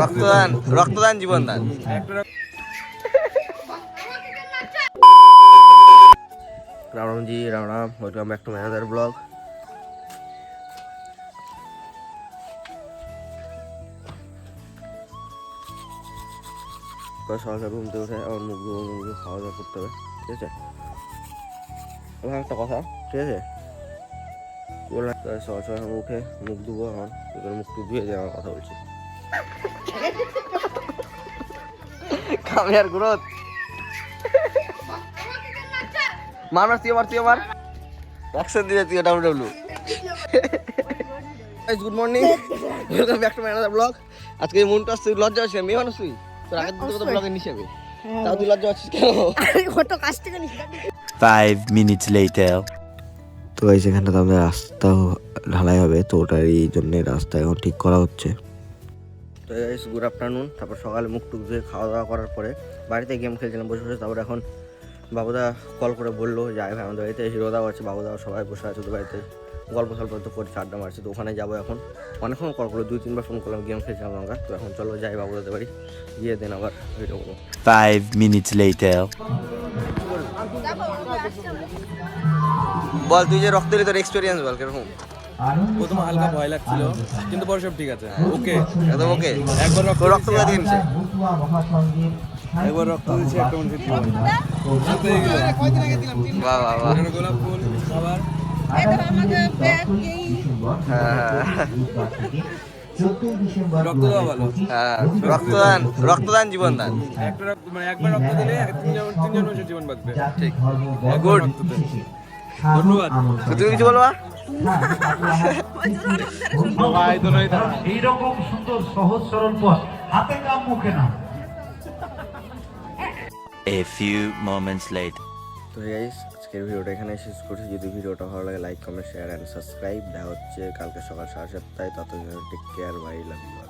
রক্তদান রক্তদান, জীবনদান। Ramji Ram Ram welcome back to my other blog সকাল সকাল ঘুম থেকে উঠে আমার মুখ মুখ খাওয়া দাওয়া করতে হবে, ঠিক আছে? এবার একটা কথা, ঠিক আছে? বললাম সকাল সকাল উঠে মুখ ধুবো আমার মুখ ধুয়ে দিয়ে আমার কথা বলছি। কামিয়ার গ্রোথ। মার মার তুই মার তুই মার অ্যাকশন দিলে তুই W W good morning welcome back to my another blog আজকে মনটা তুই লজ্জা আছিস মেয়ে মানুষ তুই? তোর আগের দিন তো ব্লগের হিসেবে তাও তুই লজ্জা আছিস কেন? কত কাছ থেকে নিস Five minutes later. তো এই সেখানটা তো আমাদের রাস্তা ঢালাই হবে তো ওটারই জন্য রাস্তা এখন ঠিক করা হচ্ছে। তো গাইস গুড আফটারনুন তারপর সকালে মুখ টুক ধুয়ে খাওয়া দাওয়া করার পরে বাড়িতে গেম খেলছিলাম বসে বসে। তারপর এখন বাবুদা কল করে বলল যে আয় ভাই আমাদের বাড়িতে হিরোদাও আছে বাবুদাও সবাই বসে আছে ওদের বাড়িতে। গল্প সল্প তো করছে আড্ডা মারছে তো ওখানে যাব এখন। অনেকক্ষণ কল করল দুই তিনবার ফোন করলাম গেম খেলছিলাম আমরা তো এখন চলো যাই বাবুদাদের বাড়ি গিয়ে দেন আবার ভিডিও করব। Five minutes later. বল তুই যে রক্ত দিলি তোর এক্সপিরিয়েন্স বল কীরকম? প্রথম হালকা ভয় লাগছিল কিন্তু পরে সব ঠিক আছে। ওকে একদম ওকে একবার রক্ত রক্ত থেকে নিচ্ছে একবার রক্ত দিয়েছে একটা জীবন। শান্ত বাহ বাহ বাহ। গোলাপ ফুল খাবার। হ্যাঁ রক্ত দেওয়া ভালো হ্যাঁ, রক্তদান রক্তদান জীবনদান। মানে একবার রক্ত দিলে তিনজন তিনজন জীবন বাঁচবে। ঠিক। গুড ধন্যবাদ। তুমি কিছু বলবা? এইরকম সুন্দর সহজ সরল পথ হাতে কাম মুখে না A few moments later. তো গাইস আজকের ভিডিওটা এখানে শেষ করছি। যদি ভিডিওটা ভালো লাগে like comment share and subscribe দেখা হচ্ছে কালকে সকাল সাড়ে সাতটায়। তত take care bye love you